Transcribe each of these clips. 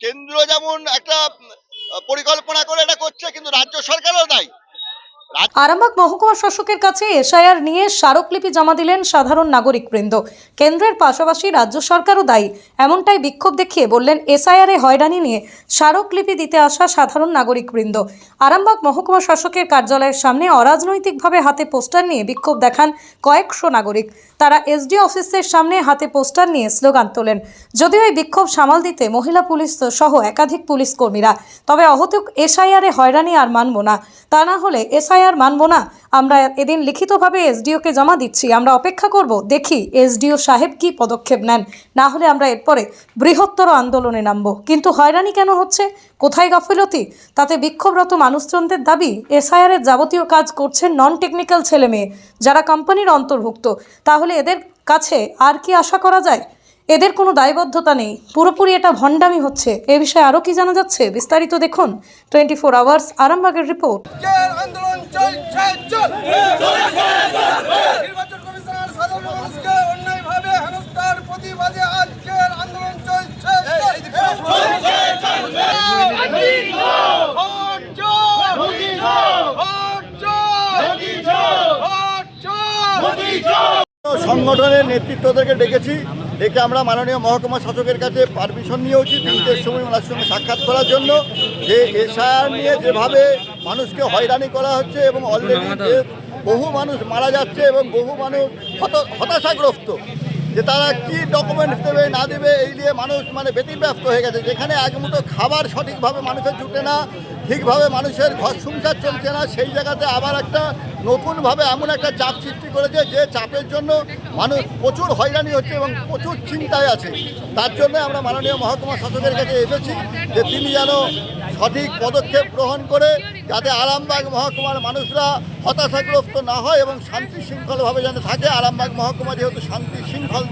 কেন্দ্র যেমন একটা পরিকল্পনা করে এটা করছে, কিন্তু রাজ্য সরকারও দায়ী আরামবাগ মহকুমা শাসকের কাছে এসআইআর নিয়ে স্মারকলিপি জমা দিলেন সাধারণ নাগরিক বৃন্দ কেন্দ্রের পাশাপাশি রাজ্য সরকারও দায়ী। এমনটাই বিক্ষোভ দেখিয়ে বললেন এসআইআর হয়রানি নিয়ে স্মারকলিপি দিতে আসা সাধারণ নাগরিক বৃন্দ আরামবাগ মহকুমা শাসকের কার্যালয়ের সামনে অরাজনৈতিকভাবে হাতে পোস্টার নিয়ে বিক্ষোভ দেখান কয়েকশো নাগরিক। তারা এসডি অফিসের সামনে হাতে পোস্টার নিয়ে স্লোগান তোলেন। যদিও এই বিক্ষোভ সামাল দিতে মহিলা পুলিশ সহ একাধিক পুলিশ কর্মীরা, তবে অহতুক এসআইআরে হয়রানি আর মানব না। তা না হলে এসআইআর মানব না। আমরা এদিন লিখিতভাবে এসডিওকে জমা দিচ্ছি। আমরা অপেক্ষা করব, দেখি এসডিও সাহেব কি পদক্ষেপ নেন। না হলে আমরা এরপরে বৃহত্তর আন্দোলনে নামব। কিন্তু হয়রানি কেন হচ্ছে? কোথায় গাফিলতি? তাতে বিক্ষোভরত মানুষজনদের দাবি, এসআইআর এর যাবতীয় কাজ করছেন নন টেকনিক্যাল ছেলে মেয়ে যারা কোম্পানির অন্তর্ভুক্ত। তাহলে এদের কাছে আর কি আশা করা যায়? এদের কোনো দায়বদ্ধতা নেই। পুরোপুরি এটা ভণ্ডামি হচ্ছে। এ বিষয়ে আরও কি জানা যাচ্ছে? বিস্তারিত দেখুন টোয়েন্টি ফোর আওয়ার্স আরামবাগের রিপোর্ট। আন্দোলন চলছে চল নির্বাচন কমিশনার সাধারণ মানুষকে অন্যায়ভাবে হেনস্থার প্রতিবাদে আজকের আন্দোলন চলছে ভোট চোর! ভোট চোর! ভোট চোর! সংগঠনের নেতৃত্বদেরকে ডেকেছি ডেকে আমরা মাননীয় মহকুমা শাসকের কাছে পারমিশন নিয়েওছি তিনটের সময় ওনার সঙ্গে সাক্ষাৎ করার জন্য যে এসআর নিয়ে যেভাবে মানুষকে হয়রানি করা হচ্ছে এবং অলরেডি যে বহু মানুষ মারা যাচ্ছে এবং বহু মানুষ হত- হতাশাগ্রস্ত যে তারা কি ডকুমেন্টস দেবে না দেবে এই নিয়ে মানুষ মানে ব্যতিব্যস্ত হয়ে গেছে। যেখানে এক মুঠো খাবার সঠিকভাবে মানুষের জুটে না ঠিকভাবে মানুষের ঘর সংসার চলছে না, সেই জায়গাতে আবার একটা নতুনভাবে এমন একটা চাপ সৃষ্টি করেছে যে চাপের জন্য মানুষ প্রচুর হয়রানি হচ্ছে এবং প্রচুর চিন্তায় আছে। তার জন্য আমরা মাননীয় মহকুমা শাসকের কাছে এসেছি যে তিনি যেন সঠিক পদক্ষেপ গ্রহণ করে যাতে আরামবাগ মহকুমার মানুষরা হতাশাগ্রস্ত না হয় এবং শান্তি শৃঙ্খলভাবে যেন থাকে। আরামবাগ মহকুমা যেহেতু শান্তি শৃঙ্খল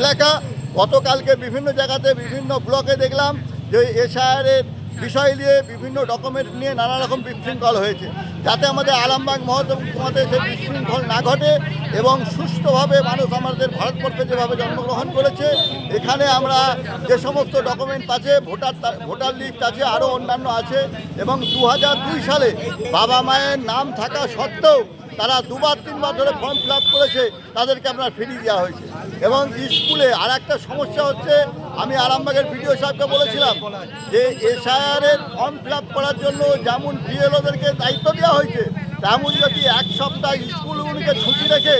এলাকা, গতকালকে বিভিন্ন জায়গাতে বিভিন্ন ব্লকে দেখলাম যে এসআইআরের বিষয় নিয়ে বিভিন্ন ডকুমেন্ট নিয়ে নানা রকম বিশৃঙ্খল হয়েছে। যাতে আমাদের আরামবাগ মহকুমাতে সে বিশৃঙ্খল না ঘটে এবং সুস্থভাবে মানুষ আমাদের ভারতবর্ষে যেভাবে জন্মগ্রহণ করেছে, এখানে আমরা যে সমস্ত ডকুমেন্ট আছে, ভোটার ভোটার লিস্ট আছে, আরও অন্যান্য আছে এবং দু হাজার দুই সালে বাবা মায়ের নাম থাকা সত্ত্বেও তারা দুবার, তিনবার ধরে ফর্ম ফিল করেছে, তাদেরকে আপনার ফিরিয়ে দেওয়া হয়েছে। এবং স্কুলে আর একটা সমস্যা হচ্ছে আমি আরামবাগের ভিডিও সাহেবকে বলেছিলাম যে এসআইআরের ফর্ম ফিল করার জন্য যেমন বিএলওদেরকে দায়িত্ব দেওয়া হয়েছে তেমন যদি এক সপ্তাহ স্কুলগুলিকে ছুটি রেখে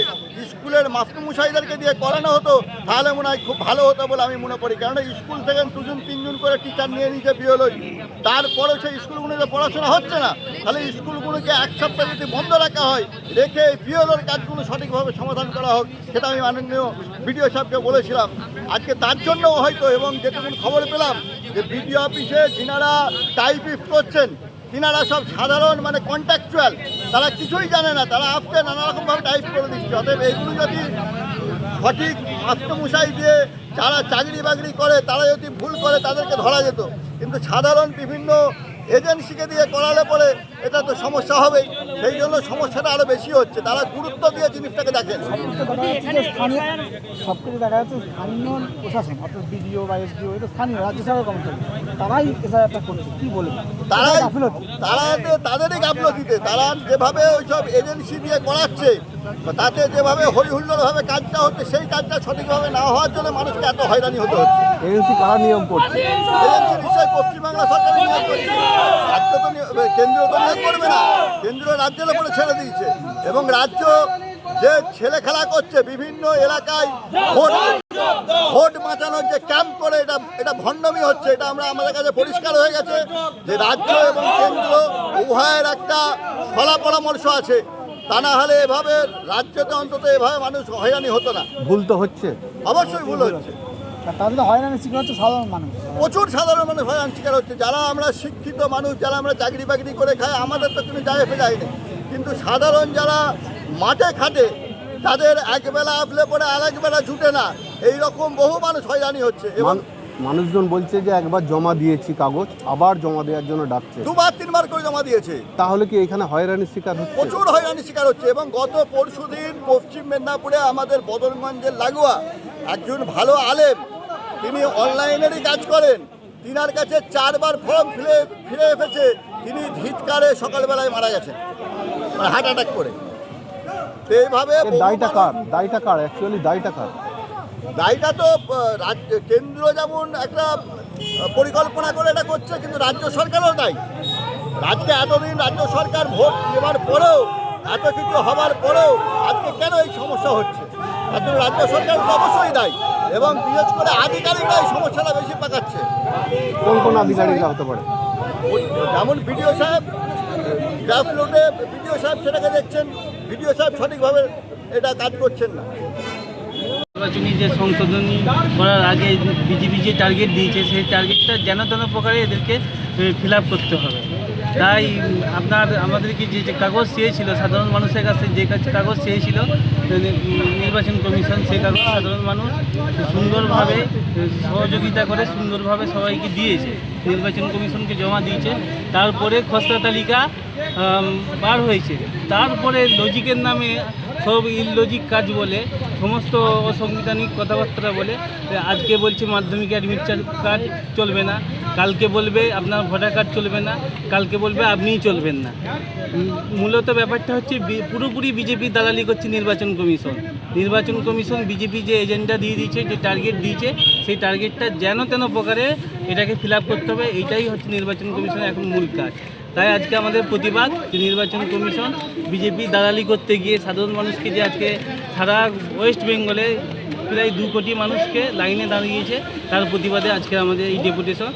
স্কুলের মাস্টারমশাইদেরকে দিয়ে করানো হতো, তাহলে মনে হয় খুব ভালো হতো বলে আমি মনে করি। কেননা স্কুল থেকে দুজন, তিনজন করে টিচার নিয়ে নিচ্ছে বিওলই তারপরে সেই স্কুলগুলোতে পড়াশোনা হচ্ছে না। তাহলে স্কুলগুলোকে এক সপ্তাহ যদি বন্ধ রাখা হয়, রেখে বিওলোর কাজগুলো সঠিকভাবে সমাধান করা হোক, সেটা আমি মাননীয় বিডিও সাহেবকে বলেছিলাম। আজকে তার জন্য হয়তো এবং যেটুকুন খবর পেলাম, যে বিডিও অফিসে যিনারা টাইপিস্ট করছেন তিনারা সব সাধারণ মানে কন্ট্রাকচুয়াল তারা কিছুই জানে না, তারা আপকে নানা রকমভাবে টাইপ করে দিচ্ছে। অতএব এইগুলো যদি সঠিক আত্মমশাই দিয়ে যারা চাকরি বাকরি করে, তারা যদি ভুল করে, তাদেরকে ধরা যেত। কিন্তু সাধারণ বিভিন্ন এজেন্সিকে দিয়ে করালে পরে এটা তো সমস্যা হবেই। সেই জন্য সমস্যাটা আরও বেশি হচ্ছে। তারা গুরুত্ব দিয়ে জিনিসটাকে দেখেন। সব কিছু দেখা যাচ্ছে স্থানীয় প্রশাসন অর্থাৎ বিডিও বা এসডিও এটা স্থানীয় রাজ্য সরকার কর্মচারী তারাই এসআইআরটা করছে। কি বলবেন? তারা এটা গাফিলতি। তারা তাদেরই গাফলতিতে। তারা যেভাবে ওইসব এজেন্সি দিয়ে করাচ্ছে তাতে যেভাবে হই কাজটা হচ্ছে সেই কাজটা সঠিকভাবে না হওয়ার জন্য মানুষকে এত হয়রানি হতে হচ্ছে। এজেন্সি কারা নিয়ম করছে? এজেন্সি নিশ্চয়ই পশ্চিমবাংলা সরকারের নিয়োগ করছে। রাজ্য তো কেন্দ্র তো নিয়োগ করবে না। কেন্দ্র রাজ্যের উপরে ছেড়ে দিয়েছে। এবং রাজ্য যে ছেলে খেলা করছে বিভিন্ন এলাকায় ভোট ভোট বাঁচানোর যে ক্যাম্প করে এটা এটা ভণ্ডমি হচ্ছে এটা আমরা আমাদের কাছে পরিষ্কার হয়ে গেছে যে রাজ্য এবং কেন্দ্র উভয়ের একটা ফলা পরামর্শ আছে। তা না হলে এভাবে রাজ্যতে অন্তত এভাবে মানুষ হয়রানি হতো না। ভুল তো হচ্ছে। অবশ্যই ভুল হচ্ছে। তাদের হয়রানি শিকার হচ্ছে সাধারণ মানুষ। প্রচুর সাধারণ মানুষ হয়রান শিকার হচ্ছে। যারা আমরা শিক্ষিত মানুষ যারা আমরা চাকরি বাকরি করে খাই আমাদের তো কোনো যায় এসে যায়নি কিন্তু সাধারণ যারা মাঠে খাটে তাদের একবেলা আসলে পরে আরেক বেলা জুটে না। এই রকম বহু মানুষ হয়রানি হচ্ছে এবং মানুষজন বলছে যে একবার জমা দিয়েছি কাগজ আবার জমা দেওয়ার জন্য ডাকছে। দুবার তিনবার করে জমা দিয়েছে। তাহলে কি এখানে হয়রানির শিকার হচ্ছে? প্রচুর হয়রানি শিকার হচ্ছে এবং গত পরশু দিন পশ্চিম মেদিনীপুরে আমাদের বদরগঞ্জের লাগোয়া একজন ভালো আলেম তিনি অনলাইনেরই কাজ করেন। তিনার কাছে চারবার ফর্ম ফিরে ফিরে এসেছে। তিনি ধিৎকারে সকালবেলায় মারা গেছেন। মানে হার্ট অ্যাটাক করে। তো এইভাবে দায়টা কার? দায়টা কার? অ্যাকচুয়ালি দায়টা কার? দায়টা তো রাজ্য কেন্দ্র যেমন একটা পরিকল্পনা করে এটা করছে কিন্তু রাজ্য সরকারও দায়ী রাজ্যে এতদিন রাজ্য সরকার ভোট নেবার পরেও এত কিছু হবার পরেও আজকে কেন এই সমস্যা হচ্ছে? তার জন্য রাজ্য সরকার অবশ্যই দায়ী এবং বিশেষ করে আধিকারিকরা এই সমস্যাটা বেশি পাকাচ্ছে। কোন কোন আধিকারিকরা হতে পারে? যেমন বিডিও সাহেব গ্রাফ লোডে বিডিও সাহেব সেটাকে দেখছেন বিডিও সাহেব সঠিকভাবে এটা কাজ করছেন না। নির্বাচনী যে সংশোধনী করার আগে বিজেপি যে টার্গেট দিয়েছে সেই টার্গেটটা যেন তেন প্রকারে এদেরকে ফিল আপ করতে হবে। তাই আপনার, আমাদেরকে যে যে কাগজ চেয়েছিল, সাধারণ মানুষের কাছে যে কাছে কাগজ চেয়েছিল নির্বাচন কমিশন সেই কাগজ সাধারণ মানুষ সুন্দরভাবে, সহযোগিতা করে সুন্দরভাবে সবাইকে দিয়েছে। নির্বাচন কমিশনকে জমা দিয়েছে। তারপরে খসড়া তালিকা বার হয়েছে। তারপরে লজিকের নামে সব ইললজিক কাজ বলে, সমস্ত অসাংবিধানিক কথাবার্তা বলে আজকে বলছে মাধ্যমিক অ্যাডমিট কার্ড চলবে না, কালকে বলবে আপনার ভোটার কার্ড চলবে না, কালকে বলবে আপনিই চলবেন না। মূলত ব্যাপারটা হচ্ছে পুরোপুরি বিজেপি দালালি করছে নির্বাচন কমিশন। নির্বাচন কমিশন বিজেপি যে এজেন্ডা দিয়ে দিয়েছে, যে টার্গেট দিয়েছে, সেই টার্গেটটা যেন তেন প্রকারে এটাকে ফিল করতে হবে, এটাই হচ্ছে নির্বাচন কমিশনের এখন মূল কাজ। তাই আজকে আমাদের প্রতিবাদ নির্বাচন কমিশন বিজেপি দালালি করতে গিয়ে সাধারণ মানুষকে যে আজকে সারা ওয়েস্ট বেঙ্গলে প্রায় দু কোটি মানুষকে লাইনে দাঁড়িয়েছে, তার প্রতিবাদে আজকে আমাদের এই ডেপুটেশন।